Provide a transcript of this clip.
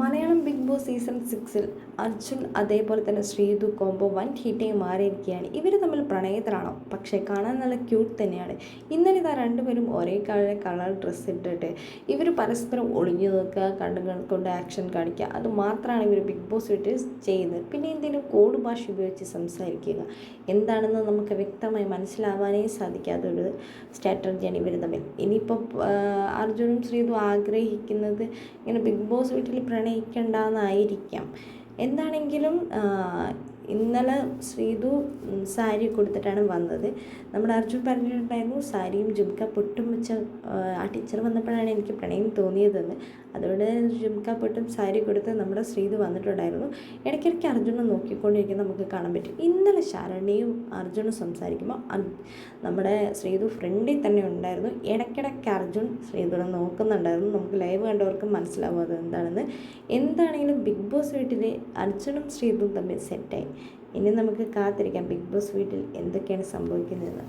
Malayalam big boss season സിക്സിൽ അർജുൻ അതേപോലെ തന്നെ ശ്രീതു കോംബോ വൻ ഹിറ്റായി മാറിയിരിക്കുകയാണ്. ഇവർ തമ്മിൽ പ്രണയത്തിലാണോ പക്ഷേ കാണാൻ നല്ല ക്യൂട്ട് തന്നെയാണ്. ഇന്നലെ ഇതാ രണ്ടുപേരും ഒരേ കളർ കളർ ഡ്രസ്സ് ഇട്ടിട്ട് ഇവർ പരസ്പരം ഒളിഞ്ഞു നോക്കുക കണ്ണുകൾ കൊണ്ട് ആക്ഷൻ കാണിക്കുക. അത് മാത്രമാണ് ഇവർ ബിഗ് ബോസ് വീട്ടിൽ ചെയ്യുന്നത്. പിന്നെ എന്തെങ്കിലും കോഡ് ഭാഷ ഉപയോഗിച്ച് സംസാരിക്കുക. എന്താണെന്ന് നമുക്ക് വ്യക്തമായി മനസ്സിലാവാനേ സാധിക്കാത്ത സാധിക്കാത്തൊരു സ്ട്രാറ്റജിയാണ് ഇവർ തമ്മിൽ. ഇനിയിപ്പോൾ അർജുനും ശ്രീതു ആഗ്രഹിക്കുന്നത് ഇങ്ങനെ ബിഗ് ബോസ് വീട്ടിൽ പ്രണയിക്കേണ്ടെന്നായിരിക്കാം എന്താണെങ്കിലും ഇന്നലെ ശ്രീതു സാരി കൊടുത്തിട്ടാണ് വന്നത്. നമ്മുടെ അർജുൻ പറഞ്ഞിട്ടുണ്ടായിരുന്നു സാരിയും ജുംക പൊട്ടും വെച്ച ആ ടീച്ചർ വന്നപ്പോഴാണ് എനിക്ക് പ്രണയം തോന്നിയതെന്ന്. അതുകൊണ്ട് ജുംക പൊട്ടും സാരി കൊടുത്ത് നമ്മുടെ ശ്രീതു വന്നിട്ടുണ്ടായിരുന്നു. ഇടയ്ക്കിടയ്ക്ക് അർജുനെ നോക്കിക്കൊണ്ടിരിക്കുന്ന നമുക്ക് കാണാൻ പറ്റും. ഇന്നലെ ശരണിയും അർജുനും സംസാരിക്കുമ്പോൾ നമ്മുടെ ശ്രീതു ഫ്രണ്ടിൽ തന്നെ ഉണ്ടായിരുന്നു. ഇടയ്ക്കിടയ്ക്ക് അർജുൻ ശ്രീതുനെ നോക്കുന്നുണ്ടായിരുന്നു. നമുക്ക് ലൈവ് കണ്ടവർക്ക് മനസ്സിലാവും അത് എന്താണെന്ന്. എന്താണെങ്കിലും ബിഗ് ബോസ് വീട്ടിൽ അർജുനും ശ്രീതും തമ്മിൽ സെറ്റായി ഇനി നമുക്ക് കാത്തിരിക്കാം. ബിഗ് ബോസ് വീട്ടിൽ എന്തൊക്കെയാണ് സംഭവിക്കുന്നതെന്ന്.